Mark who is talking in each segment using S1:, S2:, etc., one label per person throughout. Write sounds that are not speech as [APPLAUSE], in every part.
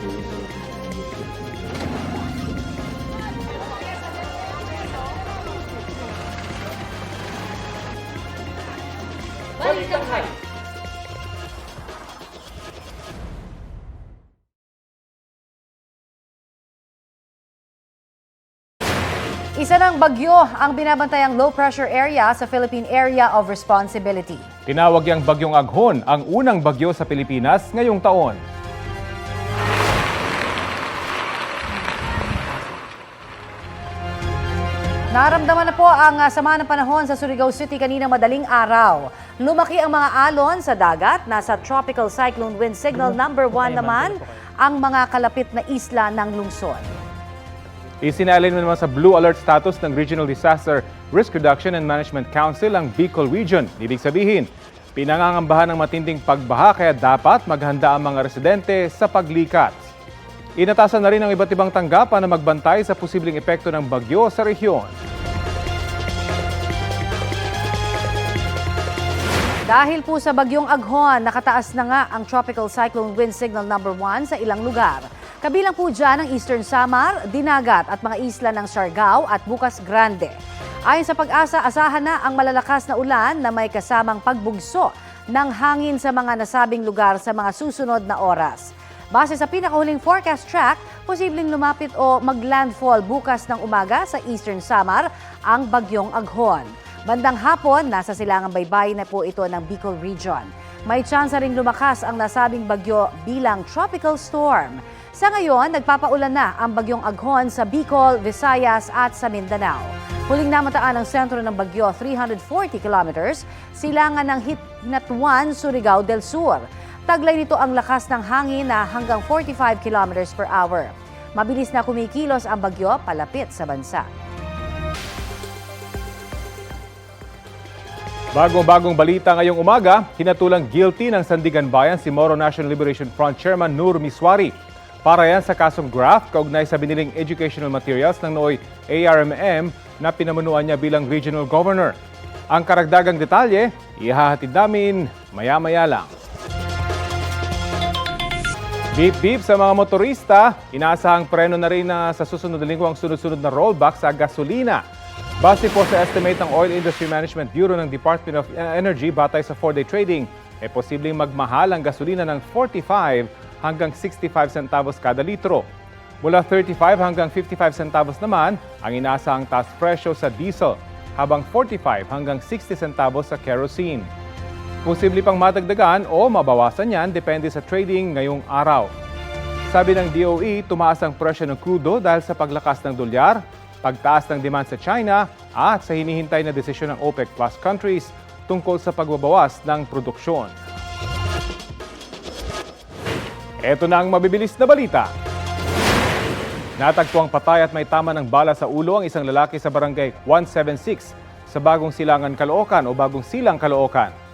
S1: Isa ng bagyo ang binabantayang low pressure area sa Philippine Area of Responsibility.
S2: Tinawag yang bagyong Aghon ang unang bagyo sa Pilipinas ngayong taon.
S1: Naramdaman na po ang ah, sama ng panahon sa Surigao City kanina madaling araw. Lumaki ang mga alon sa dagat, nasa tropical cyclone wind signal number 1 naman ang mga kalapit na isla ng lungsod.
S2: Isinalin mo naman sa blue alert status ng Regional Disaster Risk Reduction and Management Council ang Bicol Region. Ibig sabihin, pinangangambahan ng matinding pagbaha kaya dapat maghanda ang mga residente sa paglikat. Inatasan na rin ang iba't ibang tanggapan na magbantay sa posibleng epekto ng bagyo sa rehiyon.
S1: Dahil po sa bagyong Aghon, nakataas na nga ang tropical cyclone wind signal number 1 sa ilang lugar. Kabilang po dyan ang Eastern Samar, Dinagat at mga isla ng Siargao at Bukas Grande. Ayon sa pag-asa, asahan na ang malalakas na ulan na may kasamang pagbugso ng hangin sa mga nasabing lugar sa mga susunod na oras. Base sa pinakahuling forecast track, posibleng lumapit o maglandfall bukas ng umaga sa Eastern Samar ang bagyong Aghon. Bandang hapon, nasa silangang baybayin na po ito ng Bicol Region. May tsansa ring lumakas ang nasabing bagyo bilang tropical storm. Sa ngayon, nagpapaulan na ang bagyong Aghon sa Bicol, Visayas at sa Mindanao. Huling namataan ang sentro ng bagyo 340 kilometers, silangan ng Hinatuan, Surigao del Sur. Taglay nito ang lakas ng hangin na hanggang 45 kilometers per hour. Mabilis na kumikilos ang bagyo palapit sa bansa.
S2: Bagong-bagong balita ngayong umaga, hinatulang guilty ng Sandigan Bayan si Moro National Liberation Front Chairman Nur Miswari. Para yan sa kasong graft kaugnay sa biniling educational materials ng nooy ARMM na pinamunuan niya bilang regional governor. Ang karagdagang detalye, ihahatid namin maya-maya lang. Beep beep sa mga motorista, inaasahang preno na rin na sa susunod na linggo ang sunod-sunod na rollback sa gasolina. Base po sa estimate ng Oil Industry Management Bureau ng Department of Energy batay sa 4-day trading, ay posibleng magmahal ang gasolina ng 45 hanggang 65 centavos kada litro. Mula 35 hanggang 55 centavos naman ang inaasahang taas presyo sa diesel, habang 45 hanggang 60 centavos sa kerosene. Posible pang matagdagan o mabawasan yan depende sa trading ngayong araw. Sabi ng DOE, tumaas ang presyo ng crudo dahil sa paglakas ng dolyar, pagtaas ng demand sa China at sa hinihintay na desisyon ng OPEC Plus countries tungkol sa pagbabawas ng produksyon. Ito na ang mabibilis na balita. Natagpuang patay at may tama ng bala sa ulo ang isang lalaki sa barangay 176 sa Bagong Silangan, Caloocan o Bagong Silang, Caloocan.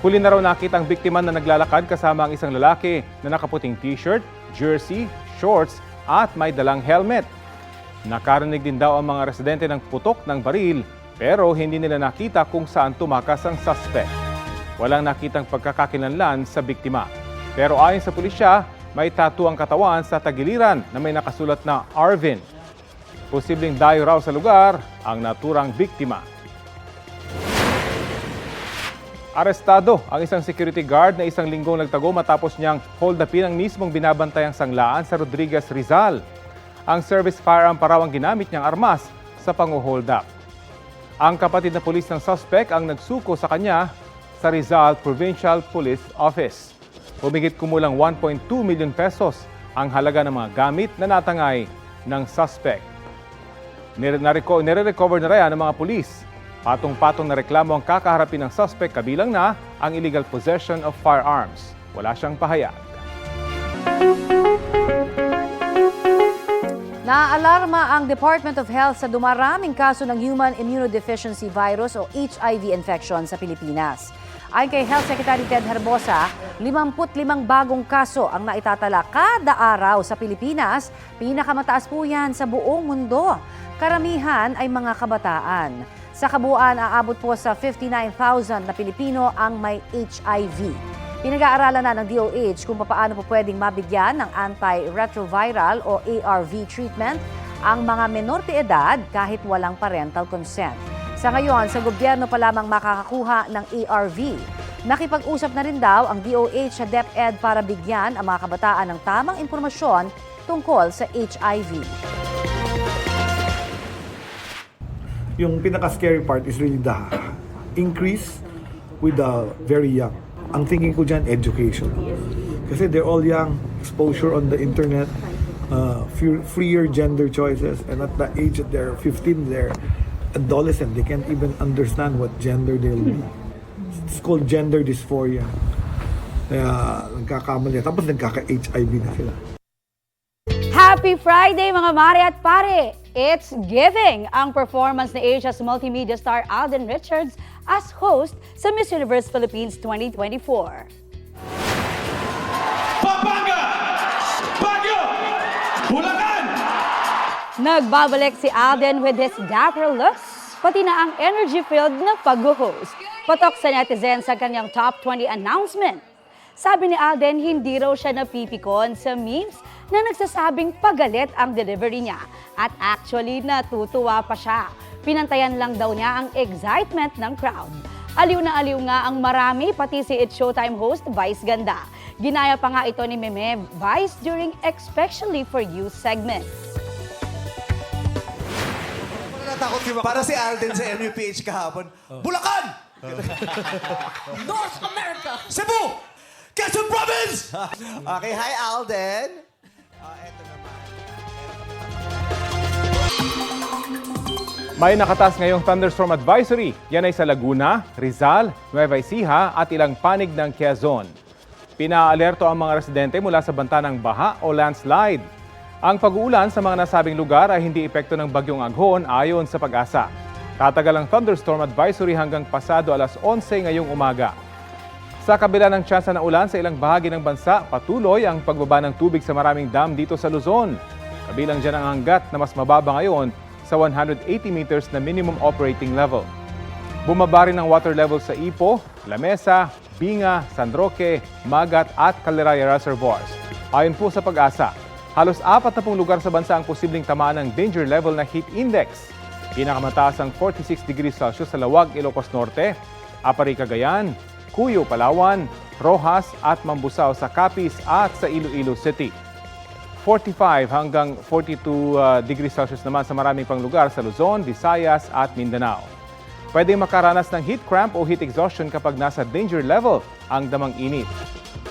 S2: Huli na raw nakita ang biktima na naglalakad kasama ang isang lalaki na nakaputing t-shirt, jersey, shorts at may dalang helmet. Nakarinig din daw ang mga residente ng putok ng baril pero hindi nila nakita kung saan tumakas ang suspect. Walang nakitang pagkakakilanlan sa biktima. Pero ayon sa pulisya, may tattoo ang katawan sa tagiliran na may nakasulat na Arvin. Posibleng dayo raw sa lugar ang naturang biktima. Arestado ang isang security guard na isang linggong nagtago matapos niyang hold upin ang mismong binabantayang sanglaan sa Rodriguez, Rizal. Ang service firearm pa raw ang ginamit niyang armas sa pangu-hold up. Ang kapatid na pulis ng suspect ang nagsuko sa kanya sa Rizal Provincial Police Office. Humigit kumulang 1.2 million pesos ang halaga ng mga gamit na natangay ng suspect. Nire-recover na rin ng mga pulis. Patong-patong na reklamo ang kakaharapin ng suspect kabilang na ang illegal possession of firearms. Wala siyang pahayag.
S1: Naaalarma ang Department of Health sa dumaraming kaso ng Human Immunodeficiency Virus o HIV infection sa Pilipinas. Ayon kay Health Secretary Ted Herbosa, 55 bagong kaso ang naitatala kada araw sa Pilipinas. Pinakamataas po yan sa buong mundo. Karamihan ay mga kabataan. Sa kabuuan, aabot po sa 59,000 na Pilipino ang may HIV. Pinag-aaralan na ng DOH kung paano po pwedeng mabigyan ng anti-retroviral o ARV treatment ang mga menor de edad kahit walang parental consent. Sa ngayon, sa gobyerno pa lamang makakakuha ng ARV. Nakipag-usap na rin daw ang DOH sa DepEd para bigyan ang mga kabataan ng tamang impormasyon tungkol sa HIV.
S3: Yung pinaka-scary part is really the increase with the very young. Ang thinking ko dyan, education. Kasi they're all young, exposure on the internet, uh, freer gender choices, and at the age that they're 15, they're adolescent. They can't even understand what gender they'll be. It's called gender dysphoria. Kaya nagkakamali. Tapos nagkaka-HIV na sila.
S4: Happy Friday mga mare at pare! It's giving ang performance ni Asia's multimedia star Alden Richards as host sa Miss Universe Philippines 2024.
S5: Pampanga! Baguio! Bulacan!
S4: Nagbabalik si Alden with his dapper looks, pati na ang energy-filled na pag-host. Patok sa netizens sa kanyang top 20 announcement. Sabi ni Alden, hindi raw siya napipikon sa memes na nagsasabing pagalit ang delivery niya. At actually, natutuwa pa siya. Pinantayan lang daw niya ang excitement ng crowd. Aliw na aliw nga ang marami, pati si It's Showtime host Vice Ganda. Ginaya pa nga ito ni Meme Vice during Especially For You segment.
S6: Natakot si Para si Alden sa MUPH kahapon. Bulacan! [LAUGHS] North America! Cebu! Quezon Province! [LAUGHS] okay, hi Alden. Ah.
S2: May nakataas ngayong thunderstorm advisory. Yan ay sa Laguna, Rizal, Nueva Ecija at ilang panig ng Quezon. Pinaalerto ang mga residente mula sa banta ng baha o landslide. Ang pag-uulan sa mga nasabing lugar ay hindi epekto ng bagyong aghon ayon sa pag-asa. Tatagal ang thunderstorm advisory hanggang pasado alas 11 ngayong umaga. Sa kabila ng tsansa ng ulan sa ilang bahagi ng bansa, patuloy ang pagbaba ng tubig sa maraming dam dito sa Luzon. Kabilang dyan ang hanggat na mas mababa ngayon sa 180 meters na minimum operating level. Bumaba rin ang water level sa Ipo, Lamesa, Binga, San Roque, Magat at Calderaya reservoirs. Ayon po sa pag-asa, halos apat na pong lugar sa bansa ang posibleng tamaan ng danger level na heat index. Pinakamataas ang 46 degrees Celsius sa Lawag, Ilocos Norte, Apari, Cagayan, Cuyo, Palawan, Rojas at Mambusaw sa Capiz at sa Iloilo City. 45 hanggang 42 uh, degrees Celsius naman sa maraming pang lugar sa Luzon, Visayas at Mindanao. Pwede makaranas ng heat cramp o heat exhaustion kapag nasa danger level ang damang init.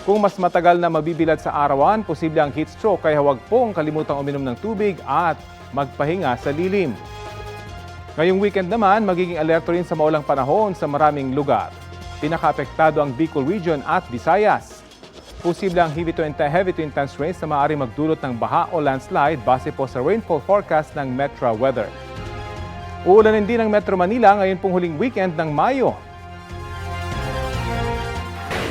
S2: Kung mas matagal na mabibilad sa arawan, posible ang heat stroke kaya huwag pong kalimutang uminom ng tubig at magpahinga sa lilim. Ngayong weekend naman, magiging alerto rin sa maulang panahon sa maraming lugar. Pinakaapektado ang Bicol Region at Visayas. Posible ang heavy to, heavy to intense rains na maaaring magdulot ng baha o landslide base po sa rainfall forecast ng Metra Weather. Uulanin din ng Metro Manila ngayon pong huling weekend ng Mayo.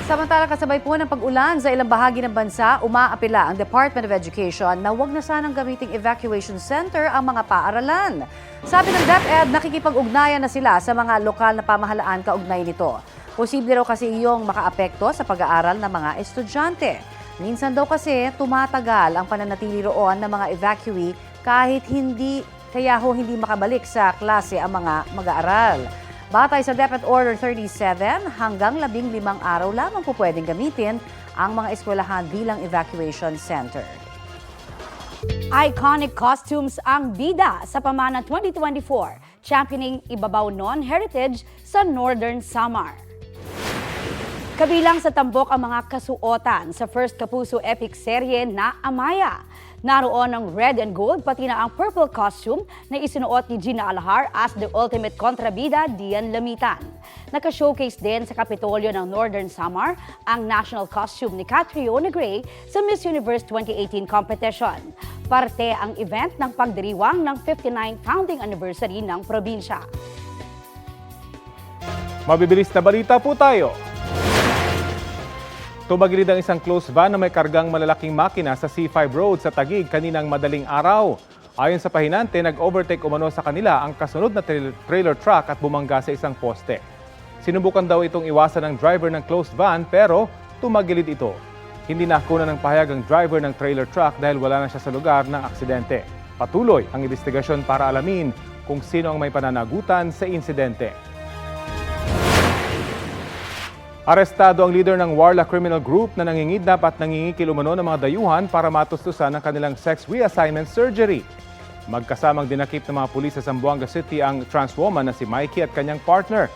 S1: Samantala kasabay po ng pag-ulan sa ilang bahagi ng bansa, umaapila ang Department of Education na huwag na sanang gamiting evacuation center ang mga paaralan. Sabi ng DepEd, nakikipag-ugnayan na sila sa mga lokal na pamahalaan kaugnay nito. Posible raw kasi iyong makaapekto sa pag-aaral ng mga estudyante. Minsan daw kasi tumatagal ang pananatili roon ng mga evacuee kahit hindi kaya ho hindi makabalik sa klase ang mga mag-aaral. Batay sa DepEd Order 37, hanggang labing limang araw lamang po pwedeng gamitin ang mga eskwelahan bilang evacuation center.
S4: Iconic costumes ang bida sa Pamana 2024, championing Ibabaw Non-Heritage sa Northern Samar. Kabilang sa tambok ang mga kasuotan sa First Kapuso Epic serye na Amaya. Naroon ang red and gold pati na ang purple costume na isinuot ni Gina Alahar as the ultimate kontrabida Dian Lamitan. Naka-showcase din sa Kapitolyo ng Northern Samar ang national costume ni Catriona Gray sa Miss Universe 2018 competition. Parte ang event ng pagdiriwang ng 59th founding anniversary ng probinsya.
S2: Mabibilis na balita po tayo. Tumagilid ang isang close van na may kargang malalaking makina sa C5 Road sa Tagig kaninang madaling araw. Ayon sa pahinante, nag-overtake umano sa kanila ang kasunod na trail- trailer truck at bumangga sa isang poste. Sinubukan daw itong iwasan ng driver ng closed van pero tumagilid ito. Hindi nakuna ng pahayag ang driver ng trailer truck dahil wala na siya sa lugar ng aksidente. Patuloy ang investigasyon para alamin kung sino ang may pananagutan sa insidente. Arestado ang leader ng Warla Criminal Group na nangingidnap at nangingikil umano ng mga dayuhan para matustusan ang kanilang sex reassignment surgery. Magkasamang dinakip ng mga pulis sa Zamboanga City ang trans woman na si Mikey at kanyang partner.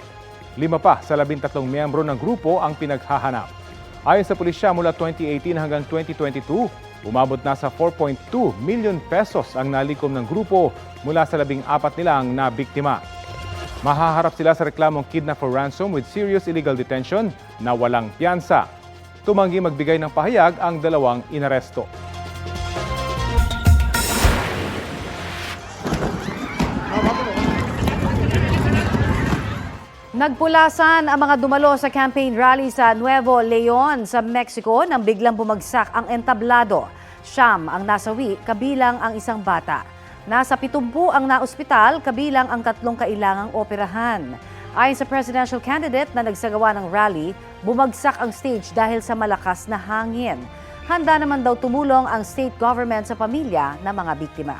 S2: Lima pa sa labintatlong miyembro ng grupo ang pinaghahanap. Ayon sa pulisya mula 2018 hanggang 2022, umabot na sa 4.2 million pesos ang nalikom ng grupo mula sa labing apat nilang na biktima. Mahaharap sila sa reklamong kidnap for ransom with serious illegal detention na walang piyansa. Tumanggi magbigay ng pahayag ang dalawang inaresto.
S1: Nagpulasan ang mga dumalo sa campaign rally sa Nuevo Leon sa Mexico nang biglang bumagsak ang entablado. Siyam ang nasawi, kabilang ang isang bata. Nasa pitumpu ang naospital, kabilang ang tatlong kailangang operahan. Ayon sa presidential candidate na nagsagawa ng rally, bumagsak ang stage dahil sa malakas na hangin. Handa naman daw tumulong ang state government sa pamilya ng mga biktima.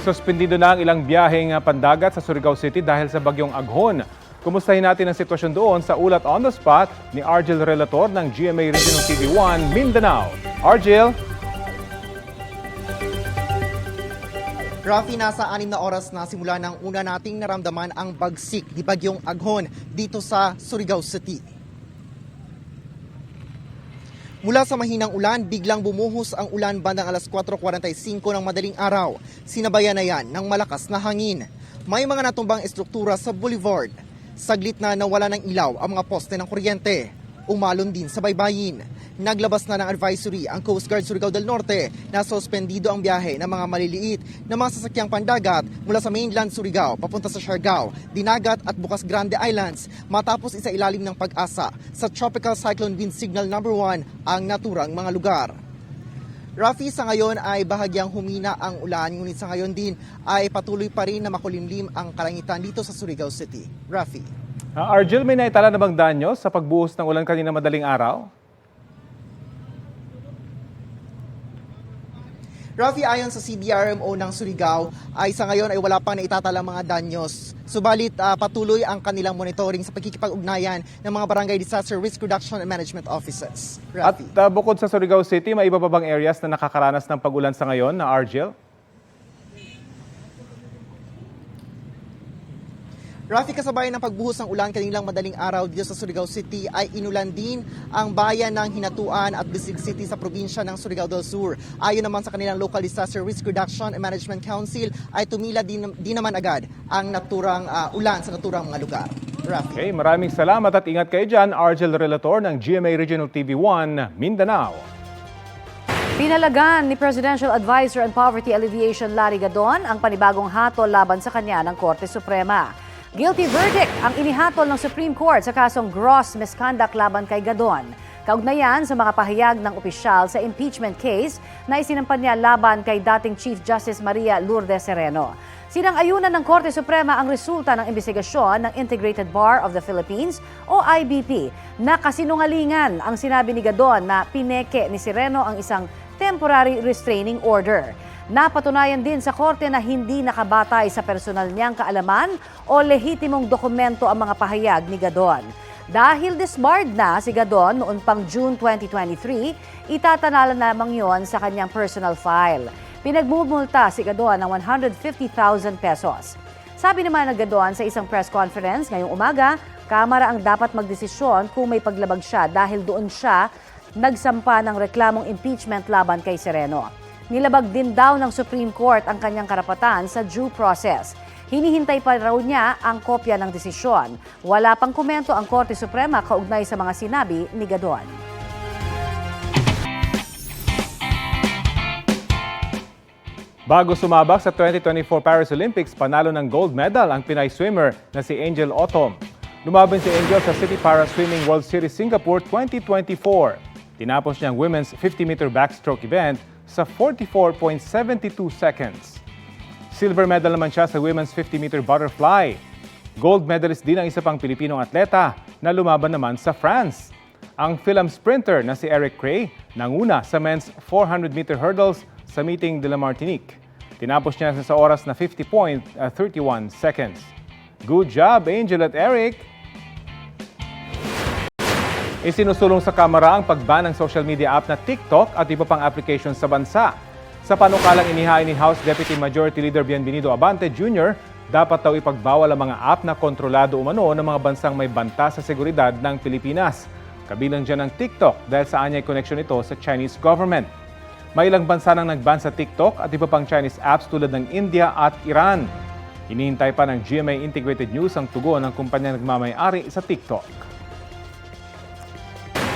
S2: Suspendido na ang ilang biyaheng ah, pandagat sa Surigao City dahil sa bagyong Aghon. Kumustahin natin ang sitwasyon doon sa ulat on the spot ni Argel Relator ng GMA Regional TV 1 Mindanao. Argel?
S7: Rafi, nasa anim na oras na simula ng una nating naramdaman ang bagsik ni Bagyong Aghon dito sa Surigao City. Mula sa mahinang ulan, biglang bumuhos ang ulan bandang alas 4.45 ng madaling araw. Sinabayan na yan ng malakas na hangin. May mga natumbang estruktura sa boulevard. Saglit na nawala ng ilaw ang mga poste ng kuryente. Umalon din sa baybayin. Naglabas na ng advisory ang Coast Guard Surigao del Norte na suspendido ang biyahe ng mga maliliit na mga sasakyang pandagat mula sa mainland Surigao papunta sa Siargao, Dinagat at Bukas Grande Islands matapos isa ilalim ng pag-asa sa Tropical Cyclone Wind Signal number 1 ang naturang mga lugar. Rafi, sa ngayon ay bahagyang humina ang ulan, ngunit sa ngayon din ay patuloy pa rin na makulimlim ang kalangitan dito sa Surigao City. Rafi.
S2: Ah, Argel, may naitala na bang danyo sa pagbuhos ng ulan kanina madaling araw?
S7: Rafi, ayon sa CDRMO ng Surigao, ay sa ngayon ay wala pang naitatalang mga danyos. Subalit ah, patuloy ang kanilang monitoring sa pagkikipag-ugnayan ng mga barangay disaster risk reduction and management offices.
S2: At
S7: Rafi.
S2: ah, bukod sa Surigao City, may iba pa bang areas na nakakaranas ng pag-ulan sa ngayon na Argel?
S7: Rafi, kasabayan ng pagbuhos ng ulan kanilang madaling araw dito sa Surigao City ay inulan din ang bayan ng Hinatuan at Bisig City sa probinsya ng Surigao del Sur. Ayon naman sa kanilang Local Disaster Risk Reduction and Management Council ay tumila din, din naman agad ang naturang ah, ulan sa naturang mga lugar. Rafi.
S2: Okay, maraming salamat at ingat kayo dyan, Argel Relator ng GMA Regional TV 1 Mindanao.
S1: Pinalagan ni Presidential Advisor on Poverty Alleviation Larry Gadon ang panibagong hatol laban sa kanya ng Korte Suprema. Guilty verdict ang inihatol ng Supreme Court sa kasong gross misconduct laban kay Gadon. Kaugnayan sa mga pahayag ng opisyal sa impeachment case na isinampan niya laban kay dating Chief Justice Maria Lourdes Sereno. Sinang-ayunan ng Korte Suprema ang resulta ng investigasyon ng Integrated Bar of the Philippines o IBP na kasinungalingan ang sinabi ni Gadon na pineke ni Sereno ang isang temporary restraining order. Napatunayan din sa korte na hindi nakabatay sa personal niyang kaalaman o lehitimong dokumento ang mga pahayag ni Gadon. Dahil disbarred na si Gadon noon pang June 2023, itatanala lamang yon sa kanyang personal file. Pinagmumulta si Gadon ng 150,000 pesos. Sabi naman ng Gadon sa isang press conference ngayong umaga, Kamara ang dapat magdesisyon kung may paglabag siya dahil doon siya nagsampa ng reklamong impeachment laban kay Sereno. Nilabag din daw ng Supreme Court ang kanyang karapatan sa due process. Hinihintay pa raw niya ang kopya ng desisyon. Wala pang komento ang Korte Suprema kaugnay sa mga sinabi ni Gadon.
S2: Bago sumabak sa 2024 Paris Olympics, panalo ng gold medal ang Pinay swimmer na si Angel Otom. Lumaban si Angel sa City Para Swimming World Series Singapore 2024. Tinapos niya ang women's 50-meter backstroke event sa 44.72 seconds. Silver medal naman siya sa women's 50-meter butterfly. Gold medalist din ang isa pang Pilipinong atleta na lumaban naman sa France. Ang film sprinter na si Eric Cray nanguna sa men's 400-meter hurdles sa meeting de la Martinique. Tinapos niya sa oras na 50.31 seconds. Good job, Angel at Eric! Isinusulong sa Kamara ang pagban ng social media app na TikTok at iba pang applications sa bansa. Sa panukalang inihain ni House Deputy Majority Leader Bienvenido Abante Jr., dapat daw ipagbawal ang mga app na kontrolado umano ng mga bansang may banta sa seguridad ng Pilipinas. Kabilang dyan ang TikTok dahil sa anyay koneksyon ito sa Chinese government. May ilang bansa nang nagban sa TikTok at iba pang Chinese apps tulad ng India at Iran. Hinihintay pa ng GMA Integrated News ang tugon ng kumpanya nagmamayari sa TikTok.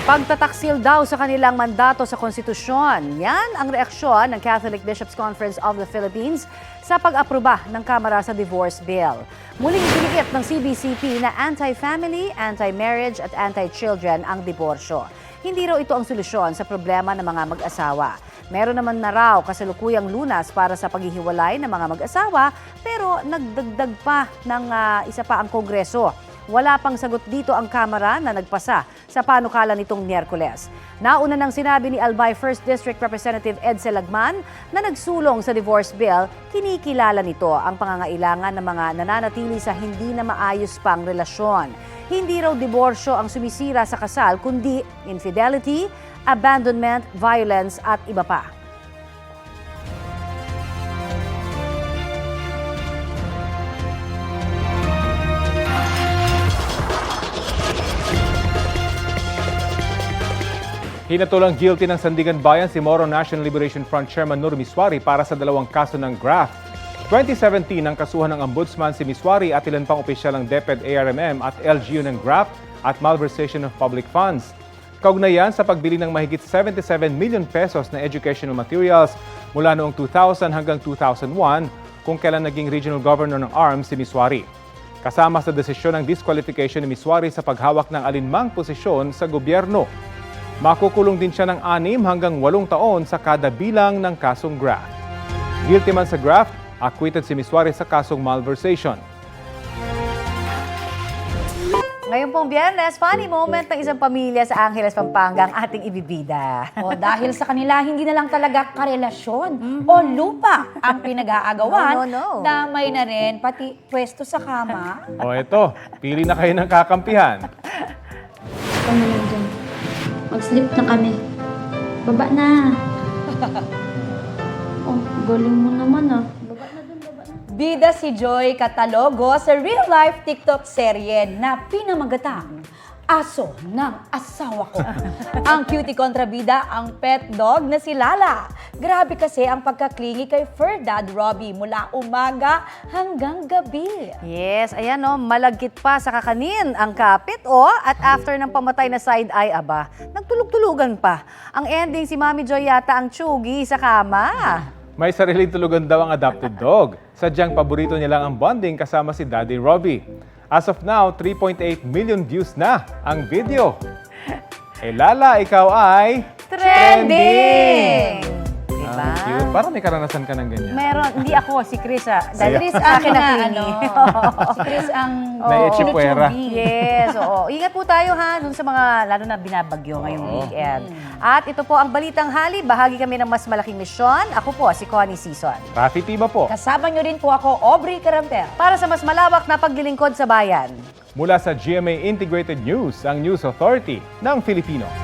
S1: Pagtataksil daw sa kanilang mandato sa konstitusyon. Yan ang reaksyon ng Catholic Bishops Conference of the Philippines sa pag-aproba ng Kamara sa divorce bill. Muling giniit ng CBCP na anti-family, anti-marriage at anti-children ang diborsyo. Hindi raw ito ang solusyon sa problema ng mga mag-asawa. Meron naman na raw kasalukuyang lunas para sa paghihiwalay ng mga mag-asawa pero nagdagdag pa ng ah, isa pa ang Kongreso. Wala pang sagot dito ang Kamara na nagpasa sa panukala nitong Miyerkules. Nauna nang sinabi ni Albay 1st District Representative Ed Selagman na nagsulong sa divorce bill, kinikilala nito ang pangangailangan ng mga nananatili sa hindi na maayos pang relasyon. Hindi raw diborsyo ang sumisira sa kasal kundi infidelity, abandonment, violence at iba pa.
S2: Hinatulang guilty ng Sandigan Bayan si Moro National Liberation Front Chairman Nur Miswari para sa dalawang kaso ng graft. 2017 ang kasuhan ng Ombudsman si Miswari at ilan pang opisyal ng DepEd ARMM at LGU ng graft at malversation of public funds. Kaugnayan sa pagbili ng mahigit 77 million pesos na educational materials mula noong 2000 hanggang 2001 kung kailan naging regional governor ng ARMS si Miswari. Kasama sa desisyon ng disqualification ni Miswari sa paghawak ng alinmang posisyon sa gobyerno. Makukulong din siya ng 6 hanggang 8 taon sa kada bilang ng kasong graft. Guilty man sa graft, acquitted si Miswari sa kasong malversation.
S1: Ngayon pong biyernes, funny moment ng isang pamilya sa Angeles, Pampanga ang ating ibibida.
S4: O dahil sa kanila, hindi na lang talaga karelasyon o lupa ang pinag-aagawan.
S1: No, no, no.
S4: Damay na rin, pati pwesto sa kama.
S2: O eto, pili na kayo ng kakampihan.
S8: lang dyan. Mag-sleep na kami. Baba na. [LAUGHS] oh, galing mo naman ah. Baba na dun, baba na.
S4: Bida si Joy Catalogo sa real-life TikTok serye na pinamagatang Aso ng Asawa Ko. [LAUGHS] ang cutie kontrabida ang pet dog na si Lala. Grabe kasi ang pagkaklingi kay fur dad Robbie mula umaga hanggang gabi.
S1: Yes, ayan o, malagkit pa sa kakanin ang kapit o at after ng pamatay na side eye, aba, nagtulog-tulugan pa. Ang ending si Mami Joy yata ang tsugi sa kama.
S2: May sariling tulugan daw ang adopted dog. Sadyang paborito niya lang ang bonding kasama si Daddy Robbie. As of now, 3.8 million views na ang video. Eh Lala, ikaw ay...
S1: Trending! Diba?
S2: Cute. Parang may karanasan ka ng ganyan.
S1: Meron, hindi ako, si Chris ah. Dahil
S4: Chris ang
S1: akin na
S4: ano, [LAUGHS] si Chris ang
S2: Naiichipuera.
S4: chinuchubi.
S1: Yes, oo. [LAUGHS] Ingat po tayo ha, dun sa mga, lalo na binabagyo ngayong weekend. At ito po ang Balitang Hali, bahagi kami ng mas malaking misyon. Ako po, si Connie Season.
S2: Rafi Tiba po.
S4: Kasama nyo rin po ako, Aubrey Carampel.
S1: Para sa mas malawak na paglilingkod sa bayan.
S2: Mula sa GMA Integrated News, ang News Authority ng Filipino.